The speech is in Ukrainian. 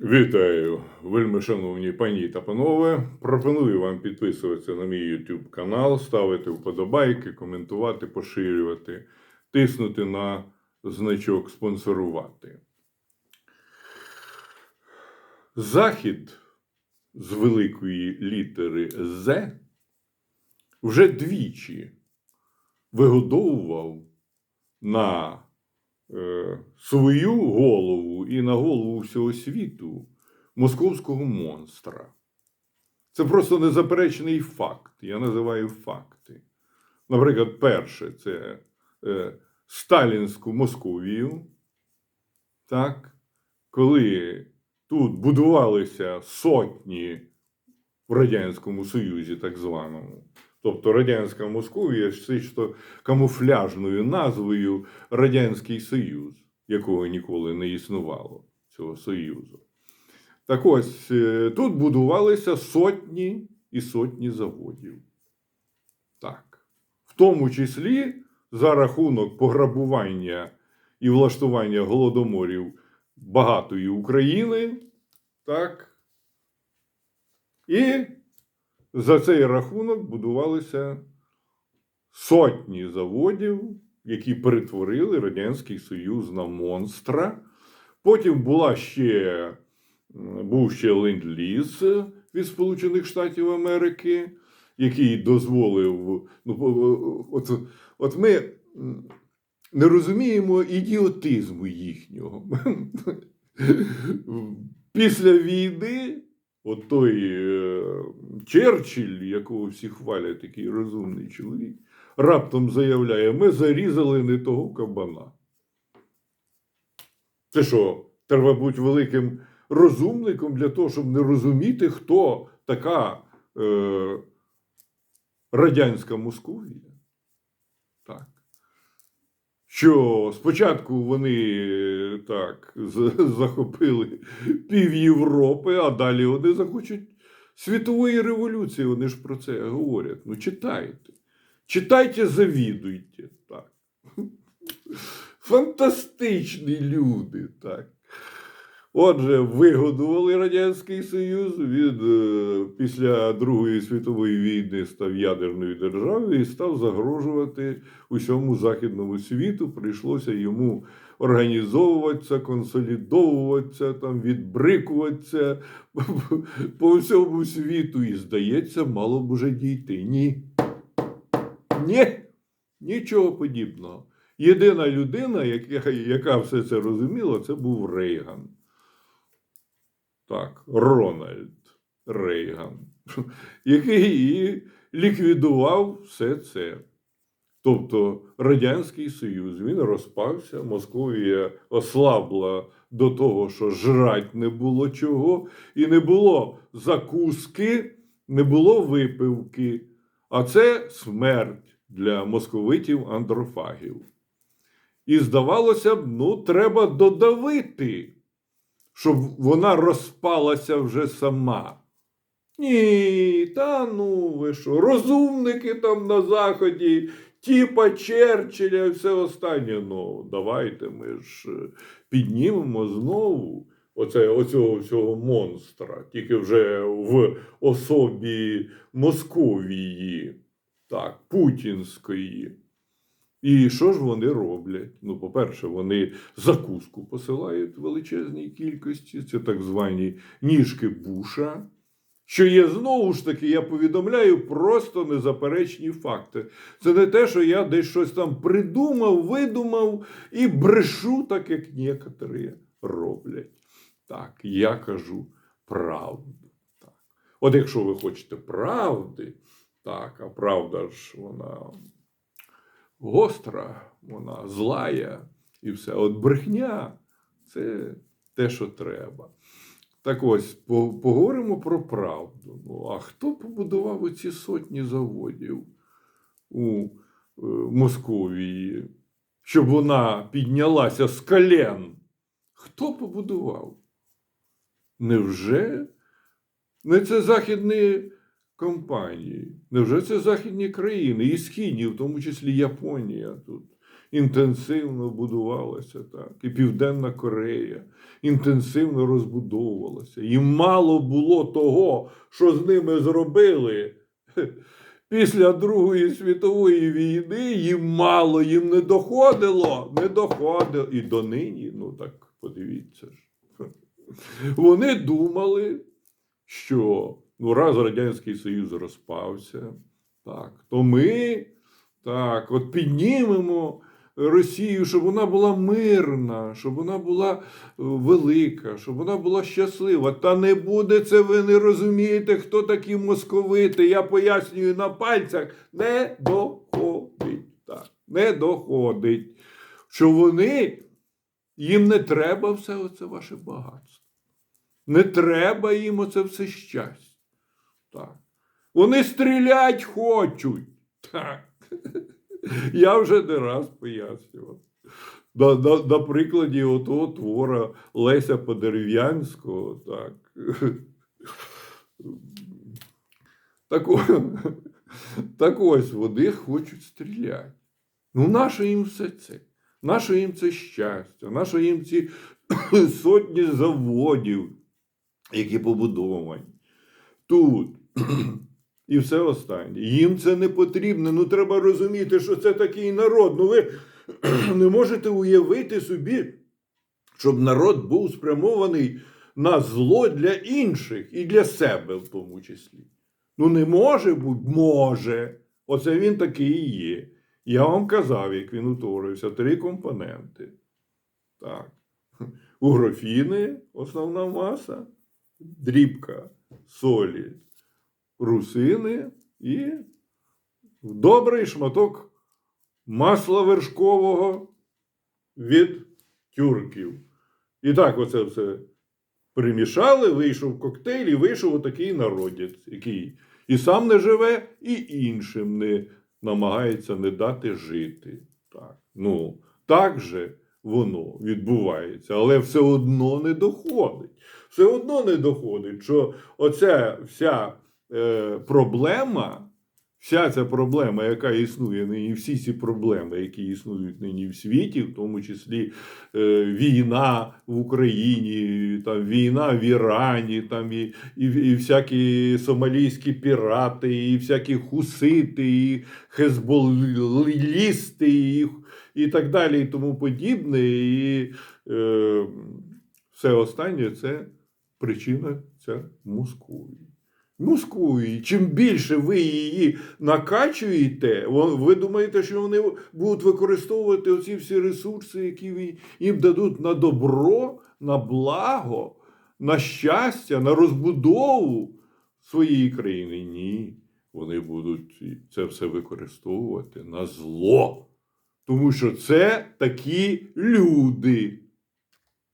Вітаю, вельми шановні пані та панове. Пропоную вам підписуватися на мій YouTube канал, ставити вподобайки, коментувати, поширювати, тиснути на значок спонсорувати. Захід з великої літери З вже двічі вигодовував на свою голову і на голову всього світу московського монстра. Це просто незаперечний факт. Я називаю факти. Наприклад, перше це е, Сталінську Московію. Так, коли тут будувалися сотні в Радянському Союзі, так званому. Тобто Радянська Московія що камуфляжною назвою Радянський Союз, якого ніколи не існувало, цього Союзу. Так ось е, тут будувалися сотні і сотні заводів. Так. В тому числі за рахунок пограбування і влаштування голодоморів багатої України. Так. І за цей рахунок будувалися сотні заводів, які перетворили Радянський Союз на монстра. Потім була ще, був ще ленд-ліз від Сполучених Штатів Америки, який дозволив. Ну, от, от ми не розуміємо ідіотизму їхнього. Після війни от той е, Черчилль, якого всі хвалять, такий розумний чоловік, раптом заявляє: ми зарізали не того кабана. Це що, треба бути великим розумником для того, щоб не розуміти, хто така е, радянська Московія? Так. Що спочатку вони так захопили пів Європи, а далі вони захочуть світової революції. Вони ж про це говорять. Ну, читайте. Читайте, завідуйте. Так. Фантастичні люди. Так. Отже, вигодували Радянський Союз від е, після Другої світової війни став ядерною державою і став загрожувати усьому західному світу. Прийшлося йому організовуватися, консолідовуватися, там, відбрикуватися по всьому світу. І, здається, мало б уже дійти. Ні. Ні. Нічого подібного. Єдина людина, яка, яка все це розуміла, це був Рейган. Так, Рональд Рейган, який і ліквідував все це. Тобто Радянський Союз він розпався, Московія ослабла до того, що жрать не було чого, і не було закуски, не було випивки. А це смерть для московитів андрофагів. І здавалося б, ну, треба додавити, щоб вона розпалася вже сама. Ні, та ну ви що, розумники там на Заході, типа Черчилля і все останнє. Ну, давайте ми ж е, піднімемо знову оце, оцього всього монстра, тільки вже в особі Московії, так, Путінської. І що ж вони роблять? Ну, по-перше, вони закуску посилають в величезній кількості, це так звані ніжки Буша. Що є знову ж таки, я повідомляю просто незаперечні факти. Це не те, що я десь щось там придумав, видумав і брешу, так як некоторі роблять. Так, я кажу правду. Так. От якщо ви хочете правди, так, а правда ж вона гостра, вона злая і все. От брехня це те, що треба. Так ось, поговоримо про правду. Ну, а хто побудував оці сотні заводів у е, Московії, щоб вона піднялася з колен? Хто побудував? Невже не це західні компанії? Невже це західні країни і східні, в тому числі Японія тут? інтенсивно будувалася, так, і Південна Корея інтенсивно розбудовувалася. Їм мало було того, що з ними зробили. Після Другої світової війни їм мало, їм не доходило, не доходило. І донині, ну так подивіться ж. Вони думали, що ну, раз Радянський Союз розпався, так, то ми так, от піднімемо Росію, щоб вона була мирна, щоб вона була е, велика, щоб вона була щаслива. Та не буде це, ви не розумієте, хто такі московити. Я пояснюю на пальцях, не доходить. Так, не доходить. Що вони, їм не треба все оце ваше багатство. Не треба їм оце все щастя. Так. Вони стрілять хочуть. Так. Я вже не раз пояснював. На, на, на прикладі отого твора Леся Подерев'янського, так. Так, так ось вони хочуть стріляти. Ну, нащо їм все це? Нащо їм це щастя? Нащо їм ці сотні заводів, які побудовані тут? І все останнє. Їм це не потрібно. Ну треба розуміти, що це такий народ. Ну ви не можете уявити собі, щоб народ був спрямований на зло для інших і для себе в тому числі. Ну, не може бути, може. Оце він такий і є. Я вам казав, як він утворився, три компоненти. Так. Угрофіни, основна маса, дрібка солі, русини і добрий шматок масла вершкового від тюрків. І так оце все перемішали, вийшов коктейль, і вийшов отакий народець, який і сам не живе, і іншим не намагається не дати жити. Так. Ну, так же воно відбувається, але все одно не доходить. Все одно не доходить, що оця вся е, проблема, вся ця проблема, яка існує нині, всі ці проблеми, які існують нині в світі, в тому числі е, війна в Україні, там, війна в Ірані, там, і, і, і всякі сомалійські пірати, і всякі хусити, і хезболісти, і, і так далі, і тому подібне. І е, все останнє це причина ця Московії. Московії. Чим більше ви її накачуєте, ви думаєте, що вони будуть використовувати оці всі ресурси, які їм дадуть на добро, на благо, на щастя, на розбудову своєї країни. Ні. Вони будуть це все використовувати на зло. Тому що це такі люди.